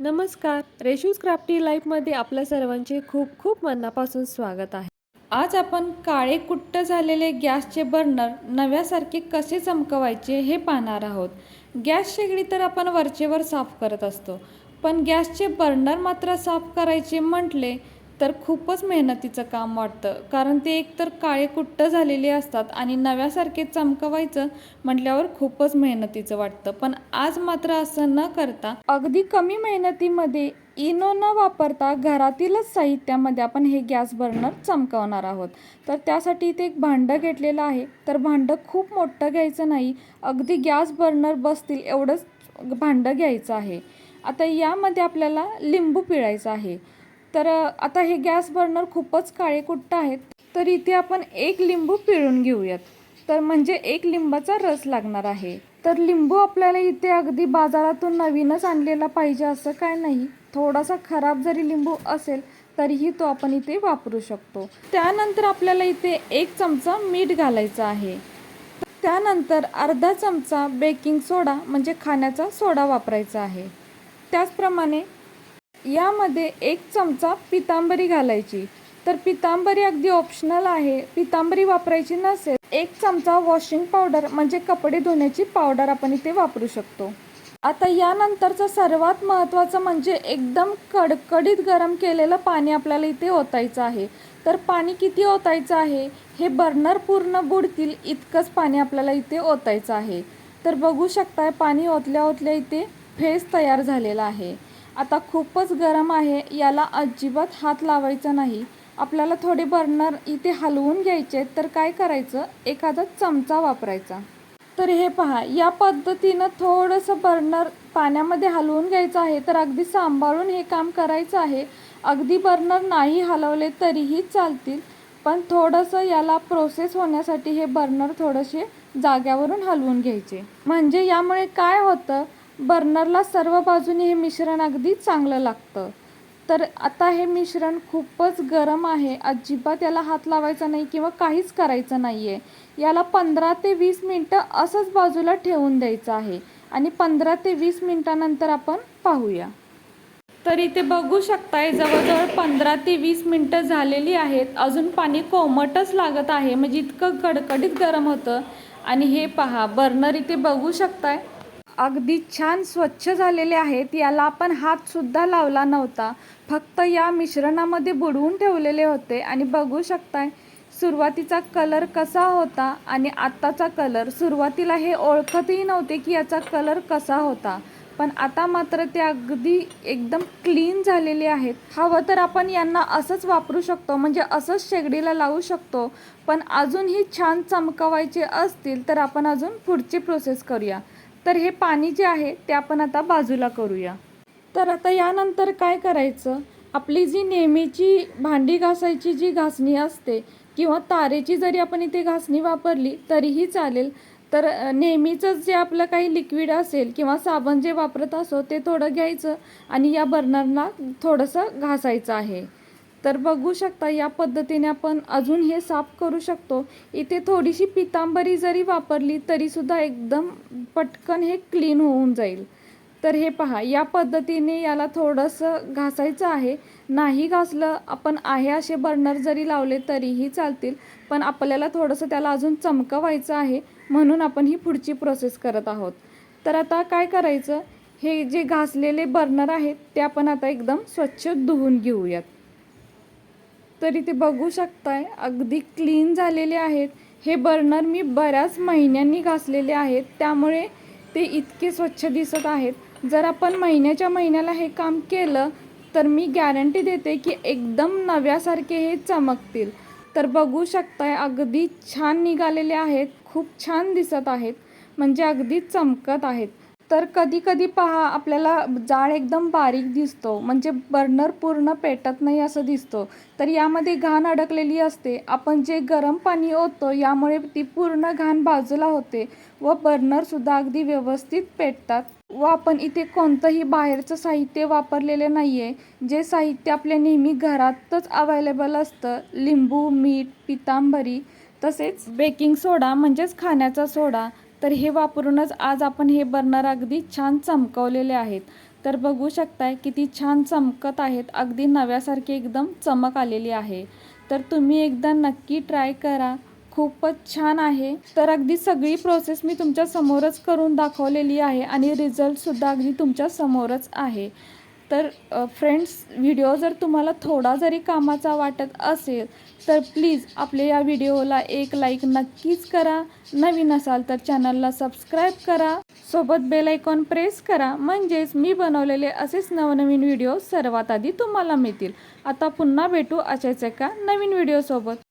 नमस्कार. रेशूज क्राफ्टी लाईफमध्ये आपल्या सर्वांचे खूप खूप मनापासून स्वागत आहे. आज आपण काळे कुट्ट झालेले गॅसचे बर्नर नव्यासारखे कसे चमकवायचे हे पाहणार आहोत. गॅस शेगडी तर आपण वरचेवर साफ करत असतो. पण गॅसचे बर्नर मात्र साफ करायचे म्हटले तर खूपच मेहनतीचं काम वाटतं. कारण ते एकतर काळे कुट्ट झालेले असतात आणि नव्यासारखे चमकवायचं म्हटल्यावर खूपच मेहनतीचं वाटतं. पण आज मात्र असं न करता अगदी कमी मेहनतीमध्ये इनो न वापरता घरातीलच साहित्यामध्ये आपण हे गॅस बर्नर चमकवणार आहोत. तर त्यासाठी इथे एक भांडं घेतलेलं आहे. तर भांडं खूप मोठं घ्यायचं नाही. अगदी गॅस बर्नर बसतील एवढंच भांडं घ्यायचं आहे. आता यामध्ये आपल्याला लिंबू पिळायचं आहे. तर आता हे गॅस बर्नर खूपच काळेकुट्ट आहेत. तर इथे आपण एक लिंबू पिळून घेऊयात. तर म्हणजे एक लिंबाचा रस लागणार आहे. तर लिंबू आपल्याला इथे अगदी बाजारातून नवीनच आणलेला पाहिजे असं काय नाही. थोडासा खराब जरी लिंबू असेल तरीही तो आपण इथे वापरू शकतो. त्यानंतर आपल्याला इथे एक चमचा मीठ घालायचं आहे. त्यानंतर अर्धा चमचा बेकिंग सोडा म्हणजे खाण्याचा सोडा वापरायचा आहे. त्याचप्रमाणे यामध्ये एक चमचा पितांबरी घालायची. तर पितांबरी अगदी ऑप्शनल आहे. पितांबरी वापरायची नसेल एक चमचा वॉशिंग पावडर म्हणजे कपडे धुण्याची पावडर आपण इथे वापरू शकतो. आता यानंतरचं सर्वात महत्त्वाचं म्हणजे एकदम कडकडीत गरम केलेलं पाणी आपल्याला इथे ओतायचं आहे. तर पाणी किती ओतायचं आहे? हे बर्नर पूर्ण बुडतील इतकंच पाणी आपल्याला इथे ओतायचं आहे. तर बघू शकताय पाणी ओतल्या ओतल्या इथे फेस तयार झालेला आहे. आता खूपच गरम आहे याला अजिबात हात लावायचा नाही. आपल्याला थोडे बर्नर इथे हलवून घ्यायचे तर काय करायचं? एखादा चमचा वापरायचा. तर हे पहा या पद्धतीनं थोडंसं बर्नर पाण्यामध्ये हलवून घ्यायचं आहे तर अगदी सांभाळून हे काम करायचं आहे. अगदी बर्नर नाही हलवले तरीही चालतील पण थोडंसं याला प्रोसेस होण्यासाठी हे बर्नर थोडेसे जाग्यावरून हलवून घ्यायचे. म्हणजे यामुळे काय होतं? बर्नरला सर्व बाजूने हे मिश्रण अगदी चांगलं लागतं. तर आता हे मिश्रण खूपच गरम आहे. अजिबात याला हात लावायचा नाही किंवा काहीच करायचं नाही आहे याला पंधरा ते वीस मिनटं असंच बाजूला ठेवून द्यायचं आहे आणि पंधरा ते वीस मिनटानंतर आपण पाहूया. तर इथे बघू शकताय जवळजवळ पंधरा ते वीस मिनटं झालेली आहेत. अजून पाणी कोमटच लागत आहे. म्हणजे इतकं कडकडीत गरम होतं. आणि हे पहा बर्नर इथे बघू शकताय. अगदी छान स्वच्छ झालेले आहेत याला आपण हातसुद्धा लावला नव्हता. फक्त या मिश्रणामध्ये बुडवून ठेवलेले होते. आणि बघू शकताय सुरुवातीचा कलर कसा होता आणि आत्ताचा कलर. सुरुवातीला हे ओळखतही नव्हते की याचा कलर कसा होता. पण आता मात्र ते अगदी एकदम क्लीन झालेले आहेत. हवं तर आपण यांना असंच वापरू शकतो म्हणजे असंच शेगडीला लावू शकतो. पण अजूनही छान चमकवायचे असतील तर आपण अजून पुढची प्रोसेस करूया. तर हे पाणी जे आहे ते आपण आता बाजूला करूया. तर आता यानंतर काय करायचं? आपली जी नेहमीची भांडी घासायची जी घासणी असते किंवा तारेची जरी आपण इथे घासणी वापरली तरीही चालेल. तर नेहमीचंच जे आपलं काही लिक्विड असेल किंवा साबण जे वापरत असो ते थोडं घ्यायचं आणि या बर्नरला थोडंसं घासायचं आहे. तर बघू शकता या पद्धतीने आपण अजून हे साफ करू शकतो. इथे थोडीशी पितांबरी जरी वापरली तरीसुद्धा एकदम पटकन हे क्लीन होऊन जाईल. तर हे पहा या पद्धतीने याला थोडंसं घासायचं आहे. नाही घासलं आपण आहे असे बर्नर जरी लावले तरीही चालतील. पण आपल्याला थोडंसं त्याला अजून चमकवायचं आहे म्हणून आपण ही पुढची प्रोसेस करत आहोत. तर आता काय करायचं? हे जे घासलेले बर्नर आहेत ते आपण आता एकदम स्वच्छ धुवून घेऊयात. तर इथे बघू शकताय. अगदी क्लीन झालेले आहेत. हे बर्नर मी बऱ्याच महिन्यांनी घासलेले आहेत. त्यामुळे ते इतके स्वच्छ दिसत आहेत. जर आपण महिन्याच्या महिन्याला हे काम केलं तर मी गॅरंटी देते की एकदम नव्यासारखे हे चमकतील. तर बघू शकताय अगदी छान निघालेले आहेत. खूप छान दिसत आहेत. म्हणजे अगदी चमकत आहेत. तर कधी कधी पहा आपल्याला जाळ एकदम बारीक दिसतो. म्हणजे बर्नर पूर्ण पेटत नाही असं दिसतो. तर यामध्ये घाण अडकलेली असते. आपण जे गरम पाणी ओततो यामुळे ती पूर्ण घाण बाजूला होते व बर्नरसुद्धा अगदी व्यवस्थित पेटतात. व आपण इथे कोणतंही बाहेरचं साहित्य वापरलेले नाही आहे जे साहित्य आपल्या नेहमी घरातच अवेलेबल असतं. लिंबू मीठ पितांबरी तसेच बेकिंग सोडा म्हणजेच खाण्याचा सोडा तर हे वापरूनच आज आपण हे बर्नर अगदी छान चमकवलेले आहेत. तर बघू शकताय किती छान चमकत आहेत. अगदी नव्यासारखी एकदम चमक आलेली आहे. तर तुम्ही एकदा नक्की ट्राय करा. खूपच छान आहे. तर अगदी सगळी प्रोसेस मी तुमच्या समोरच करून दाखवलेली आहे आणि रिझल्टसुद्धा अगदी तुमच्या समोरच आहे. तर फ्रेंड्स व्हिडिओ जर तुम्हाला थोडा जरी कामाचा वाटत असेल तर प्लीज आपल्या या व्हिडिओला एक लाईक नक्कीच करा. नवीन असाल तर चॅनलला सबस्क्राईब करा. सोबत बेल आयकॉन प्रेस करा. म्हणजेच मी बनवलेले असेच नवनवीन व्हिडिओ सर्वात आधी तुम्हाला मिळतील. आता पुन्हा भेटू अशाच एका नवीन व्हिडिओसोबत